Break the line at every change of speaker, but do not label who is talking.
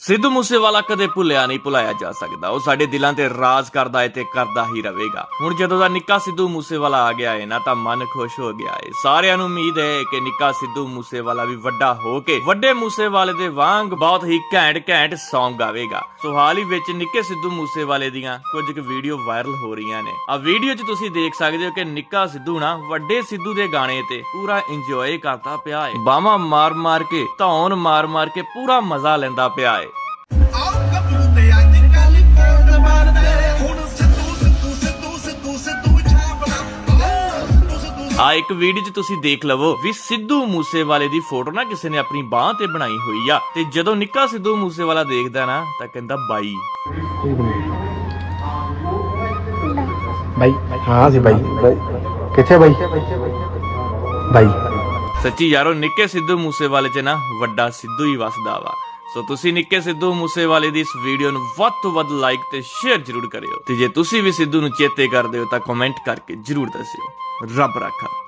ਸਿੱਧੂ ਮੂਸੇਵਾਲਾ ਕਦੇ ਭੁੱਲਿਆ ਨਹੀਂ, ਭੁਲਾਇਆ ਜਾ ਸਕਦਾ। ਉਹ ਸਾਡੇ ਦਿਲਾਂ ਤੇ ਰਾਜ ਕਰਦਾ ਏ ਤੇ ਕਰਦਾ ਹੀ ਰਹੇਗਾ। ਹੁਣ ਜਦੋਂ ਦਾ ਨਿੱਕਾ ਸਿੱਧੂ ਮੂਸੇਵਾਲਾ ਆ ਗਿਆ ਹੈ ਨਾ, ਤਾਂ ਮਨ ਖੁਸ਼ ਹੋ ਗਿਆ ਹੈ ਸਾਰਿਆਂ ਨੂੰ ਉਮੀਦ ਹੈ ਕਿ ਨਿੱਕਾ ਸਿੱਧੂ ਮੂਸੇਵਾਲਾ ਵੀ ਵੱਡਾ ਹੋ ਕੇ ਵੱਡੇ ਮੂਸੇਵਾਲੇ ਦੇ ਵਾਂਗ ਬਹੁਤ ਹੀ ਘੈਂਟ ਘੈਂਟ Song ਗਾਵੇਗਾ। ਸੋ ਹਾਲ ਹੀ ਵਿੱਚ ਨਿੱਕੇ ਸਿੱਧੂ ਮੂਸੇਵਾਲੇ ਦੀਆਂ ਕੁਝ ਕੁ ਵੀਡੀਓ ਵਾਇਰਲ ਹੋ ਰਹੀਆਂ ਨੇ। ਆ ਵੀਡੀਓ 'ਚ ਤੁਸੀਂ ਦੇਖ ਸਕਦੇ ਹੋ ਕਿ ਨਿੱਕਾ ਸਿੱਧੂ ਨਾ ਵੱਡੇ ਸਿੱਧੂ ਦੇ ਗਾਣੇ ਤੇ ਪੂਰਾ ਇੰਜੋਏ ਕਰਦਾ ਪਿਆ ਹੈ ਬਾਹਾਂ ਮਾਰ ਮਾਰ ਕੇ, ਧੌਣ ਮਾਰ ਮਾਰ ਕੇ ਪੂਰਾ ਮਜ਼ਾ ਲੈਂਦਾ ਪਿਆ ਹੈ ਆ ਇੱਕ ਵੀਡੀਓ 'ਚ ਤੁਸੀਂ ਦੇਖ ਲਵੋ ਵੀ ਸਿੱਧੂ ਮੂਸੇਵਾਲੇ ਦੀ ਫੋਟੋ ਨਾ ਕਿਸੇ ਨੇ ਆਪਣੀ ਬਾਹ ਤੇ ਬਣਾਈ ਹੋਈ ਆ। ਤੇ ਜਦੋਂ ਨਿੱਕਾ ਸਿੱਧੂ ਮੂਸੇਵਾਲਾ ਦੇਖਦਾ ਨਾ ਤਾਂ ਕਹਿੰਦਾ ਬਾਈ।
ਬਾਈ ਹਾਂ ਸੀ ਬਾਈ। ਕਿੱਥੇ ਬਾਈ? ਬਾਈ।
ਸੱਚੀ ਯਾਰੋ ਨਿੱਕੇ ਸਿੱਧੂ ਮੂਸੇਵਾਲੇ 'ਚ ਨਾ ਵੱਡਾ ਸਿੱਧੂ ਹੀ ਵਸਦਾ ਵਾ। ਸੋ ਤੁਸੀਂ ਨਿੱਕੇ ਸਿੱਧੂ ਮੂਸੇਵਾਲੇ ਦੀ ਇਸ ਵੀਡੀਓ ਨੂੰ ਵੱਧ ਤੋਂ ਵੱਧ ਲਾਈਕ ਤੇ ਸ਼ੇਅਰ ਜ਼ਰੂਰ ਕਰਿਓ। ਤੇ ਜੇ ਤੁਸੀਂ ਵੀ ਸਿੱਧੂ ਨੂੰ ਚੇਤੇ ਕਰਦੇ ਹੋ ਤਾਂ ਕਮੈਂਟ ਕਰਕੇ ਜ਼ਰੂਰ ਦੱਸਿਓ। ਰੱਬ ਰਾਖਾ।